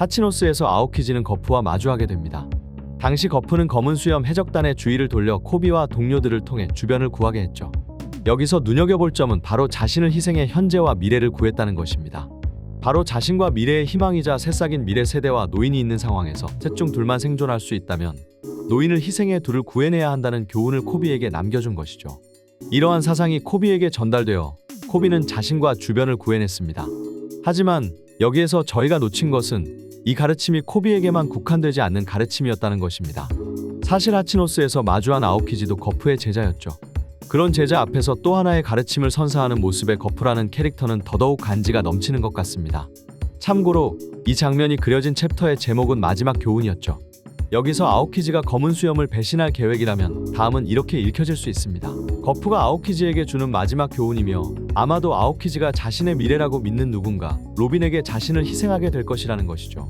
하치노스에서 아오키지는 거프와 마주하게 됩니다. 당시 거프는 검은 수염 해적단의 주의를 돌려 코비와 동료들을 통해 주변을 구하게 했죠. 여기서 눈여겨볼 점은 바로 자신을 희생해 현재와 미래를 구했다는 것입니다. 바로 자신과 미래의 희망이자 새싹인 미래 세대와 노인이 있는 상황에서 셋 중 둘만 생존할 수 있다면 노인을 희생해 둘을 구해내야 한다는 교훈을 코비에게 남겨준 것이죠. 이러한 사상이 코비에게 전달되어 코비는 자신과 주변을 구해냈습니다. 하지만 여기에서 저희가 놓친 것은 이 가르침이 코비에게만 국한되지 않는 가르침이었다는 것입니다. 사실 하치노스에서 마주한 아오키지도 거프의 제자였죠. 그런 제자 앞에서 또 하나의 가르침을 선사하는 모습의 거프라는 캐릭터는 더더욱 간지가 넘치는 것 같습니다. 참고로 이 장면이 그려진 챕터의 제목은 마지막 교훈이었죠. 여기서 아오키지가 검은 수염을 배신할 계획이라면 다음은 이렇게 읽혀질 수 있습니다. 거프가 아오키지에게 주는 마지막 교훈이며 아마도 아오키지가 자신의 미래라고 믿는 누군가 로빈에게 자신을 희생하게 될 것이라는 것이죠.